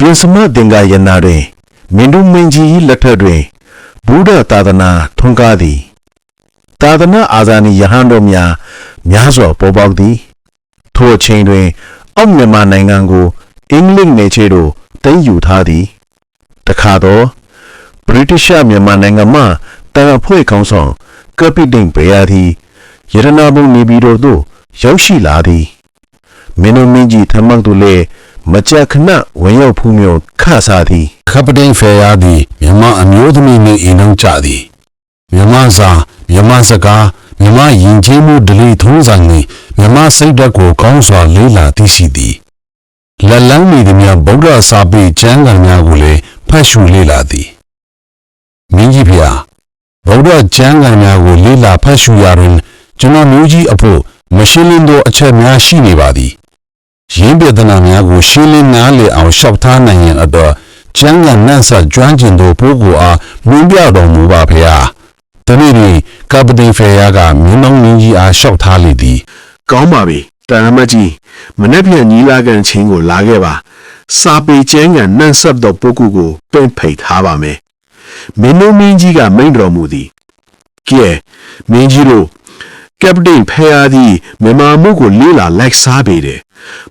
ပြင်စမသင်္ကာယနာတွင်မင်းတို့မင်းကြီး၏လက်ထက်တွင်ဘုဒ္ဓသာသနာထွန်းကားသည်သာသနာအာဇာနည်ယဟန်တော်များများစွာပေါ်ပေါက်သည်ထိုအချိန်တွင် အောက်မြန်မာနိုင်ငံကိုအင်္ဂလိပ်နယ်ချဲတို့သိမ်းယူထားသည်တခါတော့ဗြိတိရှမြန်မာနိုင်ငံမှတန်အဖွဲ့ခေါင်းဆောင်ကပတိန်ဘေယာသည်ရတနာဘုံနေပြည်တော်သို့ရောက်ရှိလာသည်မင်းတို့မင်းကြီးထမတ်တို့လည်း မကြက်ခဏဝင်ရောက်ဖူးမြော်ခဆာသည်ခပတိန်ဖေယာသည်မြမအမျိုးသမီးနှင့်အိမ်နှောင်းကြသည်မြမစာမြမစကားမြမယဉ်ကျေးမှုဒလိထုံးစံနှင့်မြမစိတ်ဓာတ်ကိုကောင်းစွာလေးလာသိရှိသည်လက်လန်းမီသည်များဗုဒ္ဓစာပေကျမ်းဂန်များကိုလည်းဖတ်ရှုလေ့လာသည်မင်းကြီးဖေယာဗုဒ္ဓကျမ်းဂန်များကိုလေးလာဖတ်ရှုရာတွင်ကျွန်တော်မျိုးကြီးအဖို့မရှင်းလင်းသောအချက်များရှိနေပါသည် ရင်းပြဒနာများကိုရှင်းလင်းနားလည်အောင်ရှောက်ထားနိုင်ရန်အတွက်ကျမ်းဂန်နတ်ဆက်ကျွမ်းကျင်သောပုဂ္ဂိုလ်အားမြင်ပြတော်မူပါဖေဟာတနေ့တွင်ကပတိန်ဖေယာကမင်းမောင်မင်းကြီးအားရှောက်ထားလေသည်ကောင်းပါပြီတန်ရမတ်ကြီးမနေ့ပြန်ညီလာခံချင်းကိုလာခဲ့ပါစာပေကျမ်းကနန့်ဆက်သောပုဂ္ဂိုလ်ကိုပင့်ဖိတ်ထားပါမယ်မင်းတို့မင်းကြီးကမိန့်တော်မူသည်ကဲမင်းကြီးတို့ကပတိန်ဖယားသည်မြန်မာမှုကိုလေးလာလိုက်စားပေတယ်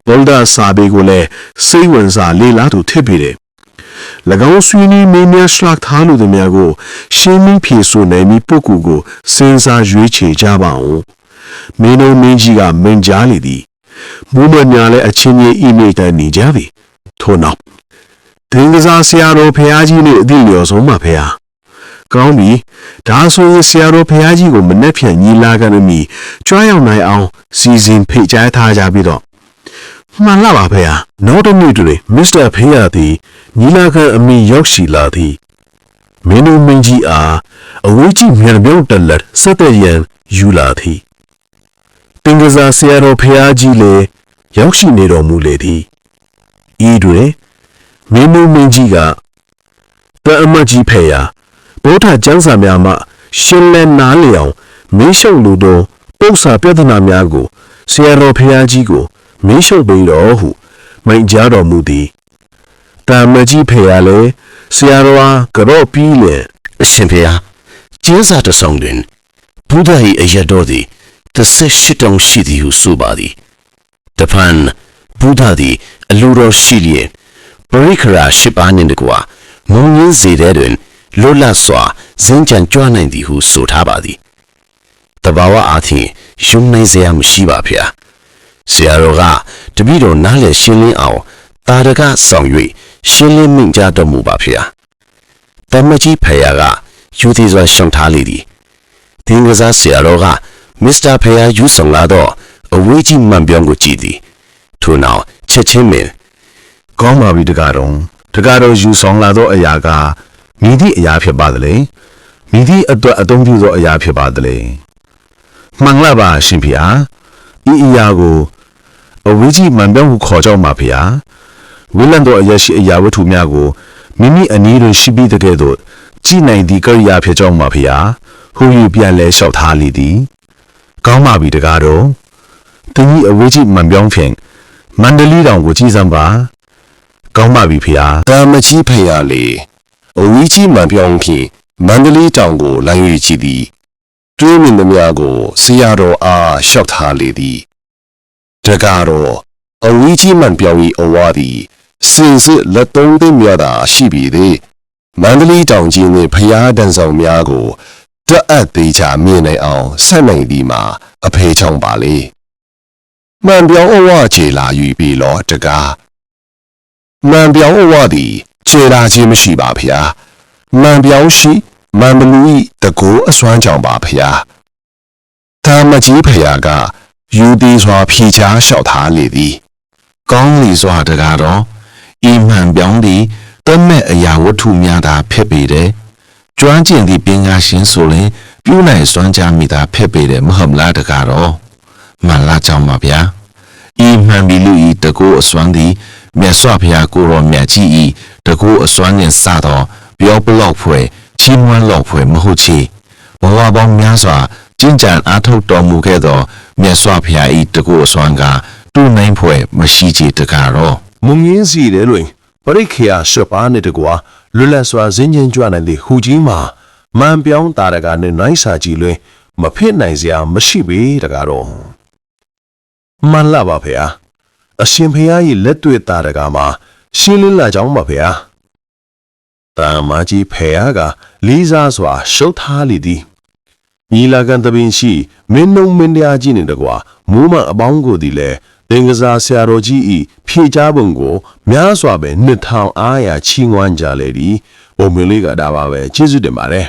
ဗုဒ္ဓစာပေကိုလည်းစိတ်ဝင်စားလေးလာသူထစ်ပေတယ်၎င်းဆွေးနွေးမင်းများရှလတ်ထားလူတို့များကိုရှင်းမင်းဖြေဆိုနိုင်ပြီးပုဂ္ဂိုလ်ကိုစဉ်းစားရွေးချယ်ကြပါဦးမင်းတို့မင်းကြီးကမင်ကြားလေသည်မူမညာလည်းအချင်းချင်းအိမိတ်တန်နေကြပြီထို့နောက်သင်္ကစားဆရာတော်ဖះကြီးနဲ့အသည့်လျော်ဆုံးမှာဖះကောင်းပြီဒါဆိုရင်ဆရာတော်ဖះကြီးကိုမနှက်ဖြန်ညီလာခံမီကြွားရောက်နိုင်အောင်စီစဉ်ဖိတ်ကြားထားကြပြီးတော့ မှန်လားပါဖေဟာနောက်တစ်နေ့တွင်မစ္စတာဖေးရသည်ညီလာခံအမိရောက်ရှိလာသည်မင်းတို့မင်းကြီးအားအဝေးကြီးမြန်ပြောင်းတက်လက်ဆက်တဲ့ရန်ယူလာသည်တင်ကစားဆရာတော်ဖေဟာကြီးလည်းရောက်ရှိနေတော်မူလေသည်ဤတွင်မင်းတို့မင်းကြီးကတအမတ်ကြီးဖေဟာဗုဒ္ဓကျမ်းစာများမှရှင်းလင်းနားလည်အောင်မင်းရှုပ်လိုသောပု္ပ္ပာပြဿနာများကိုဆရာတော်ဖေဟာကြီးကို မင်းရှုပ်ပြီးတော့ဟုမိန့်ကြားတော်မူသည်တာမကြီးဖေရလေဆရာတော်အားကြော့ပြီးလေအရှင်ဖေဟာကျင်းစာတစ်ဆောင်တွင်ဘုရား၏အရတော်သည်တစ်ဆက်ရှိတောင်ရှိသည်ဟုဆိုပါသည်တဖန်ဘုရားသည်အလိုတော်ရှိလျက်ပရိခရာရှိပါနှင့်တကွာမုံရင်းစေတဲ့တွင်လွတ်လပ်စွာဇင်းကြံကြွနိုင်သည်ဟုဆိုထားပါသည်တဘာဝအားဖြင့်ယုံနိုင်စရာမရှိပါဖေဟာ ဆရာတော်ကတပည့်တော်နားလည်ရှင်းလင်းအောင်တာရကဆောင်၍ရှင်းလင်းမိန့်ကြားတော်မူပါဖေဟာတမကြီးဖယားကယူသည်စွာရှောင်ထားလေသည်သင်္ကစားဆရာတော်ကမစ္စတာဖယားယူဆောင်လာတော့အဝေးကြီးမှန်ပြောင်းကိုကြည့်သည်ထို့နောက်ချက်ချင်းပင်ကောင်းပါပြီတကားတော့တကားတော့ယူဆောင်လာသောအရာကမိသည့်အရာဖြစ်ပါသလဲမိသည့်အတွက်အသုံးပြုသောအရာဖြစ်ပါသလဲမှန်လားပါရှင်ဖေဟာဤအရာကို အဝေးကြီးမှန်ပြောင်းဟုခေါ်ကြောက်မှာဖေဟာဝိလန်သောအရာရှိအရာဝတ္ထုများကိုမိမိအနည်းတွင်ရှိပြီးတကဲ့သို့ကြည်နိုင်သည့်ကိရိယာဖြစ်ကြောင်းမှာဖေဟာဟူယူပြန်လဲလျှောက်ထားလေသည်ကောင်းပါပြီတကားတော့တင်းကြီးအဝေးကြီးမှန်ပြောင်းဖြင့်မန္တလေးတောင်ကိုကြည်စမ်းပါကောင်းပါပြီဖေဟာတာမကြီးဖေယာလေအဝီးကြီးမှန်ပြောင်းဖြင့်မန္တလေးတောင်ကိုလမ်း၍ကြည့်သည်တွေးမြင်သမျှကိုဆရာတော်အားရှောက်ထားလေသည် တကားတော့အဝီးကြီးမှန်ပြောင်း၏အဝါသည်စင်စစ်လက်သုံးသိမ်းမြတာရှိပြီသေးမန္တလေးတောင်ကြီးနှင့်ဖျားတန်ဆောင်များကိုတအပ်သေးချာမြင်နိုင်အောင်ဆက်နိုင်သည်မှာအဖေချောင်းပါလေမှန်ပြောင်းအဝါခြေလာယူပြီလောတကားမန်ပြောင်းအဝသည်ခြေလာခြင်းမရှိပါဖျားမန်ပြောင်းရှိမန်ဘလူဤတကိုးအစွမ်းကြောင့်ပါဖျားသာမကြီးဖျားက ယူသည်စွာဖြေချားလျှောက်ထားလေသည်ကောင်းလီစွာတကားတော့ဤမှန်ပြောင်းသည်တမဲ့အရာဝတ္ထုများသာဖြစ်ပေတယ်ကျွမ်းကျင်သည့်ပညာရှင်ဆိုရင်ပြုနိုင်စွမ်းကြမိတာဖြစ်ပေတယ်မဟုတ်လားတကားတော့မှန်လားကြောင်းပါဗျာဤမှန်ပြီလူဤတကူအစွမ်းသည်မြတ်စွာဘုရားကိုရောမြတ်ကြီးဤတကူအစွမ်းနှင့်စတော့ပြောပလောက်ဖွယ်ချီးမွမ်းလောက်ဖွယ်မဟုတ်ချေဘဝပေါင်းများစွာကျင့်ကြံအားထုတ်တော်မူခဲ့သော မြတ်စွာဘုရားဤတကူအစွမ်းကတူနိုင်ဖွယ်မရှိချေတကားတော့မုံရင်းစီတယ်တွင်ဘပရိခေယရှစ်ပါးနဲ့တကွာလွတ်လပ်စွာဇင်းချင်းကြွနိုင်သည့်ဟူကြီးမှာမန်ပြောင်းတာရကနဲ့နိုင်စာကြီးလွင်မဖြစ်နိုင်စရာမရှိပေတကားတော့မှန်လားပါဖေဟာအရှင်ဖေဟာကြီးလက်တွေ့တာရကမှာရှင်းလင်းလာကြောင်းပါဖေဟာတာမကြီးဖေဟာကလေးစားစွာရှုပ်ထားလိသည် ညီလာခံတပင်ရှိမင်းနှုံမင်းတရားကြီးနေတကွာမိုးမအပေါင်းကိုသည်လည်းတင်ကစားဆရာတော်ကြီးဤဖြေချပုံကိုများစွာပဲနှစ်ထောင်အားရချီးငွမ်းကြလေသည်ပုံမင်းလေးကဒါပါပဲကျေးဇူးတင်ပါတယ်